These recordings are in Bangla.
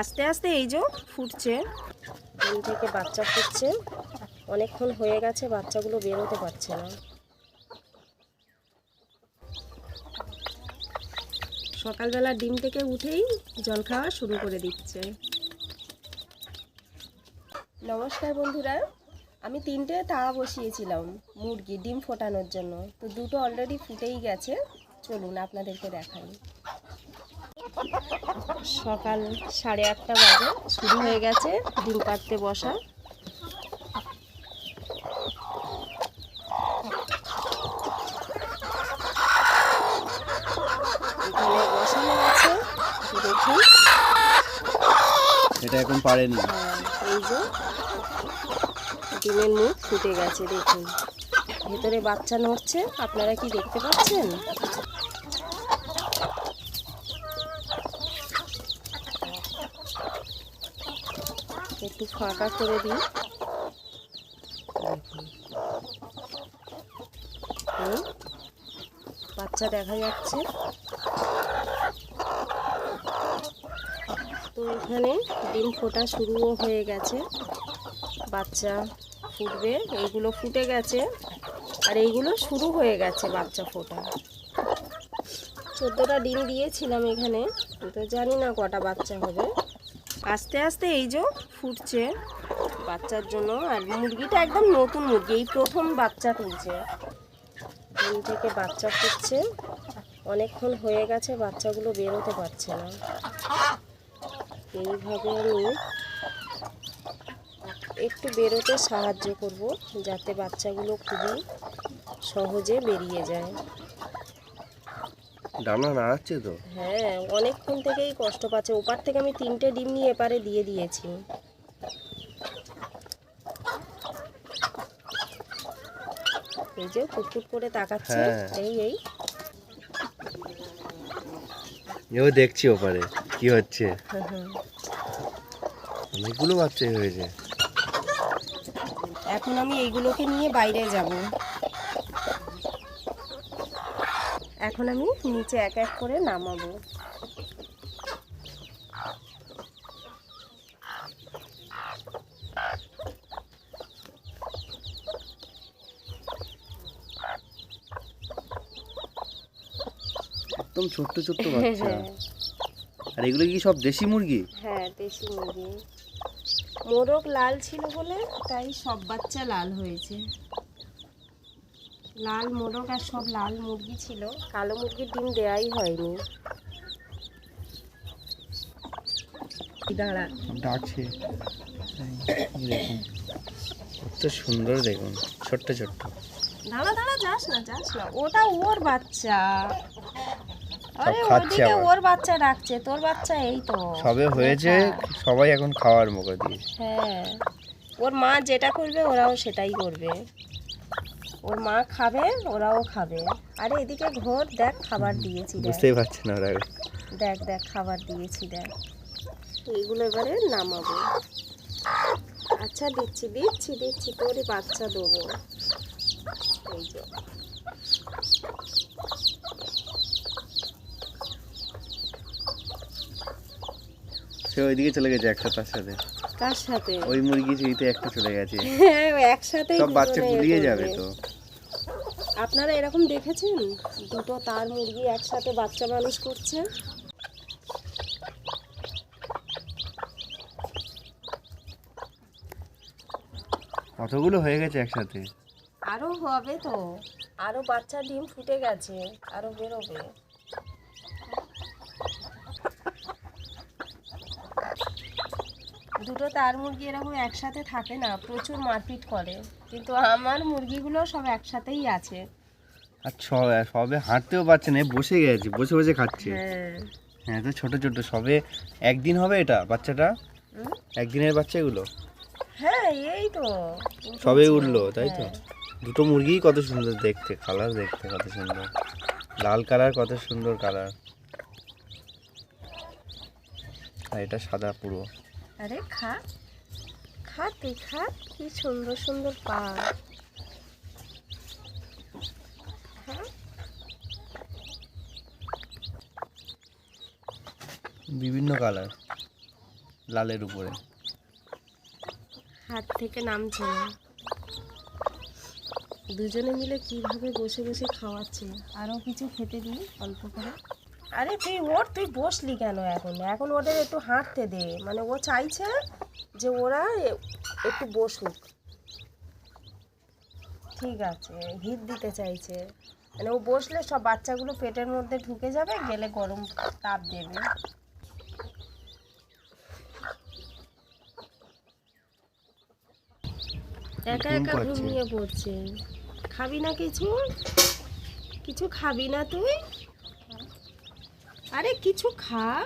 আস্তে আস্তে এই যে ফুটছে। ডিম থেকে বাচ্চা ফুটছে। অনেকক্ষণ হয়ে গেছে, বাচ্চাগুলো বেরোতে পারছে না। সকালবেলা ডিম থেকে উঠেই জল খাওয়া শুরু করে দিচ্ছে। নমস্কার বন্ধুরা, আমি তিনটে তাওয়া বসিয়েছিলাম মুরগি ডিম ফোটানোর জন্য। তো দুটো অলরেডি ফুটেই গেছে। চলুন আপনাদেরকে দেখাই। সকাল সাড়ে আটটা বাজে শুরু হয়ে গেছে ডিম পাড়তে বসা। এখানে বসানো আছে দেখুন। এটা এখন পারেনি হ্যাঁ, এই যে ডিমের মুখ ফুটে গেছে দেখুন। ভেতরে বাচ্চা নড়ছে আপনারা কি দেখতে পাচ্ছেন? একটু ফাঁকা করে দিই। বাচ্চা দেখা যাচ্ছে। তো এখানে ডিম ফোটা শুরুও হয়ে গেছে। বাচ্চা ফুটবে, এইগুলো ফুটে গেছে, আর এইগুলো শুরু হয়ে গেছে বাচ্চা ফোটা। চোদ্দোটা ডিম দিয়েছিলাম এখানে, তো জানি না কটা বাচ্চা হবে। আস্তে আস্তে এই যে ফুটছে বাচ্চার জন্য। আর মুরগিটা একদম নতুন মুরগি, এই প্রথম বাচ্চা তুলছে। ডিম থেকে বাচ্চা ফুটছে। অনেকক্ষণ হয়ে গেছে, বাচ্চাগুলো বেরোতে পারছে না। এইভাবে আমি একটু বেরোতে সাহায্য করব, যাতে বাচ্চাগুলো খুবই সহজে বেরিয়ে যায়। ডানা নাড়াচ্ছে তো? হ্যাঁ অনেকক্ষণ থেকেই কষ্ট পাচ্ছে। ওপার থেকে আমি তিনটে ডিম নিয়ে এপারে দিয়ে দিয়েছি। এই যে ফুটফুট করে তাকাচ্ছে। হ্যাঁ। এই এই। এও দেখছি ওপারে কি হচ্ছে। অনেকগুলো বাচ্চাই হয়েছে। এখন আমি এইগুলোকে নিয়ে বাইরে যাব। এখন আমি নিচে এক এক করে নামাবো। একদম ছোট্ট ছোট্ট বাচ্চা। হ্যাঁ আর এগুলো কি সব দেশি মুরগি? হ্যাঁ দেশি মুরগি। মোরগ লাল ছিল বলে তাই সব বাচ্চা লাল হয়েছে। লাল মোরগ আর সব লাল মুরগি ছিল। কালো মুরগির ডিম দেয়াই হয়নি। দাঁড়া। ডাকছে। দেখুন কত সুন্দর দেখুন। ছোট্ট ছোট্ট। দাঁড়া দাঁড়া যাস না যাস না। ওটা ওর বাচ্চা। আরে ওদিকে ওর বাচ্চা ডাকছে। তোর বাচ্চা এই তো। সবে হয়েছে সবাই এখন খাওয়ার মুখে দিয়ে। হ্যাঁ। ওর মা যেটা করবে ওরাও সেটাই করবে। ওর মা খাবে ওরাও খাবে। আরে এদিকে ঘোর দেখ খাবার দিয়েছি বুঝতেই পারছে না ওরা। দেখ দেখ খাবার দিয়েছি দেখ। এইগুলো এবারে নামাবো। আচ্ছা দিচ্ছি দিচ্ছি দিচ্ছি তোরই বাচ্চা দেবো। এই যে। সে ওইদিকে চলে গেছে একটা তার সাথে কার সাথে? ওই মুরগি সেইতে একটা চলে গেছে। হ্যাঁ একসাথেই সব বাচ্চা গুলিয়ে যাবে তো। আপনারা এরকম দেখেছেন? দুটো তার মুরগি একসাথে বাচ্চা মানুষ করছে। কতগুলো হয়ে গেছে একসাথে? আরও হবে তো। আরও বাচ্চা ডিম ফুটে গেছে আরও বেরোবে। দুটো তার মুরগি এরকম একসাথে থাকে না প্রচুর মারপিট করে। কিন্তু আমার মুরগিগুলো সব একসাথেই আছে। আর সবে হাঁটতেও পারছে না বসে গেছে বসে বসে খাচ্ছে। হ্যাঁ। হ্যাঁ তো ছোট ছোট সবে একদিন হবে এটা বাচ্চাটা? একদিনের বাচ্চা এগুলো হ্যাঁ এই তো। সবে উঠল তাই তো? হ্যাঁ। দুটো মুরগি কত সুন্দর দেখতে কালার দেখতে কত সুন্দর। লাল কালার কত সুন্দর কালার আর এটা সাদা পুরো। আরে খা। খা তুই খা। কি সুন্দর সুন্দর পা। বিভিন্ন কালার লালের উপরে। হাত থেকে নামছে না। দুজনে মিলে কীভাবে বসে বসে খাওয়াচ্ছে? আরও কিছু খেতে দিই অল্প করে? আরে তুই ওর তুই বসলি কেন এখন? এখন ওদের একটু হাঁটতে দে। মানে ও চাইছে যে ওরা একটু বসুক। ঠিক আছে হিট দিতে চাইছে। মানে ও বসলে সব বাচ্চাগুলো পেটের মধ্যে ঢুকে যাবে গেলে গরম তাপ দেবে। একা একা। ঘুমিয়ে পড়ছে। খাবি না কিছু? কিছু খাবি না তুই? আরে কিছু খা।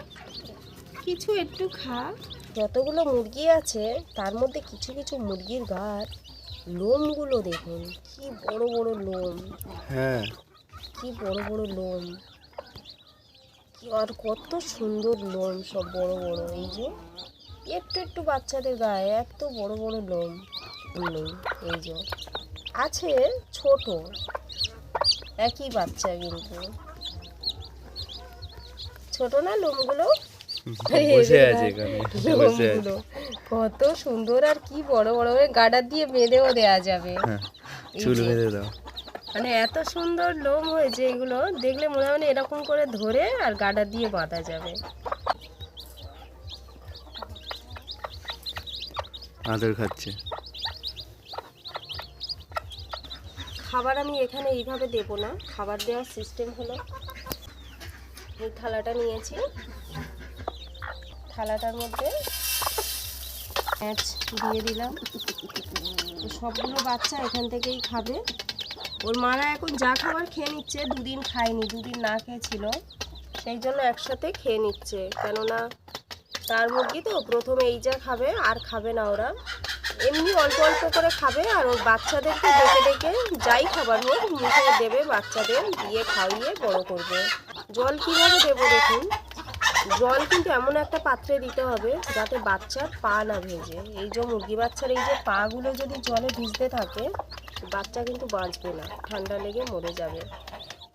কিছু একটু খা। যতগুলো মুরগি আছে তার মধ্যে কিছু কিছু মুরগির গার লোমগুলো দেখুন কি বড় বড় লোম। হ্যাঁ। কি বড় বড় লোম। কি আর কত সুন্দর লোম সব বড় বড়। এই যে একটু একটু বাচ্চাদের গায়ে এত বড় বড় লোম। নেই এই যে। আছে ছোট। একই বাচ্চা কিন্তু। ছোট না লোমগুলো? বসে আছে এখানে বসে আছে। কত সুন্দর আর কি বড় বড় করে গাডার দিয়ে বেঁধেও দেওয়া যাবে। হ্যাঁ চুল বেঁধে দাও। মানে এত সুন্দর লোম হয়েছে এগুলো দেখলে মনে হয় এরকম করে ধরে আর গাডা দিয়ে বাঁধা যাবে। আদর খাচ্ছে। খাবার আমি এখানে এইভাবে দেবো না খাবার দেওয়ার সিস্টেম হলো থালাটা নিয়েছি। থালাটার মধ্যে প্যাঁচ দিয়ে দিলাম। সবগুলো বাচ্চা এখান থেকেই খাবে। ওর মারা এখন যা খাবার খেয়ে নিচ্ছে, দুদিন খায়নি, দুদিন না খেয়েছিল। সেই জন্য একসাথে খেয়ে নিচ্ছে। কেননা তার মুরগি তো প্রথমে এই যা খাবে, আর খাবে না ওরা। এমনি অল্প অল্প করে খাবে, আর ওর বাচ্চাদেরকে ডেকে ডেকে যাই খাবার হোক, মুখে দেবে বাচ্চাদের, দিয়ে খাইয়ে বড় করবে। জল কীভাবে দেবো দেখুন? জল কিন্তু এমন একটা পাত্রে দিতে হবে যাতে বাচ্চার পা না ভেজে। এই যে মুরগি বাচ্চার এই যে পাগুলো যদি জলে ভিজতে থাকে, বাচ্চা কিন্তু বাঁচবে না, ঠান্ডা লেগে মরে যাবে।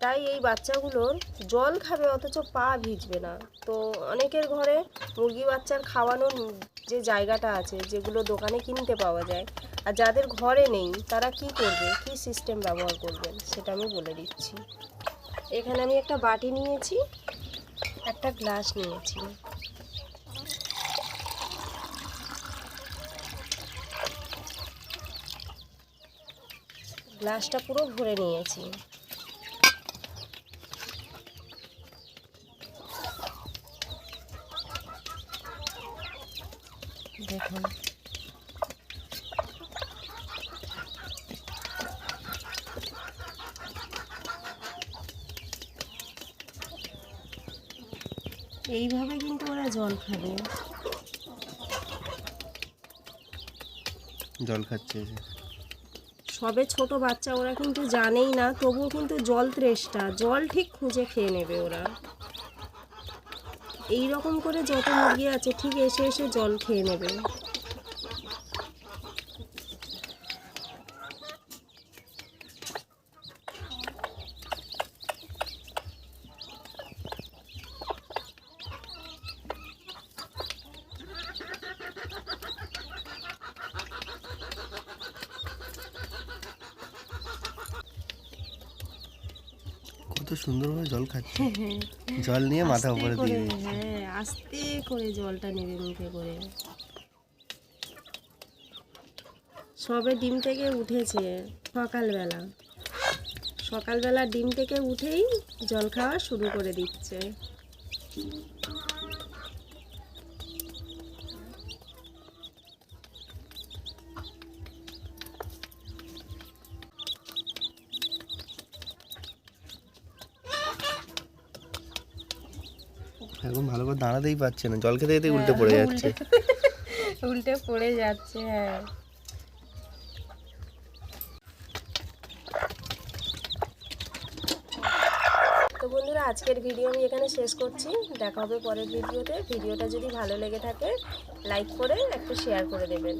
তাই এই বাচ্চাগুলোর জল খাবে, অথচ পা ভিজবে না। তো অনেকের ঘরে মুরগি বাচ্চার খাওয়ানোর যে জায়গাটা আছে, যেগুলো দোকানে কিনতে পাওয়া যায়, আর যাদের ঘরে নেই, তারা কি করবে, কি সিস্টেম ব্যবহার করবেন, সেটা আমি বলে দিচ্ছি। এখানে আমি একটা বাটি নিয়েছি, একটা গ্লাস নিয়েছি। গ্লাসটা পুরো ভরে নিয়েছি। দেখুন। এইভাবে কিন্তু ওরা জল খাবে। জল খাচ্ছে সবে ছোট বাচ্চা ওরা কিন্তু জানেই না তবুও কিন্তু জল ত্রেষ্টা। জল ঠিক খুঁজে খেয়ে নেবে ওরা। এই রকম করে যত মুরগি আছে ঠিক এসে এসে জল খেয়ে নেবে। কত সুন্দরভাবে জল খাচ্ছে। জল নিয়ে মাথা উপরে দিয়ে হ্যাঁ আস্তে করে জলটা নেবে মুখে করে। সবে ডিম থেকে উঠেছে সকালবেলা। সকালবেলা ডিম থেকে উঠেই জল খাওয়া শুরু করে দিচ্ছে। এখন ভালো করে দাঁড়াতেই পারছে না। জল খেতে খেতে উল্টে পড়ে হ্যাঁ, যাচ্ছে। উল্টে- উল্টে পড়ে যাচ্ছে হ্যাঁ। তো বন্ধুরা আজকের ভিডিও আমি এখানে শেষ করছি। দেখা হবে পরের ভিডিওতে। ভিডিওটা যদি ভালো লেগে থাকে লাইক করে একটু শেয়ার করে দেবেন।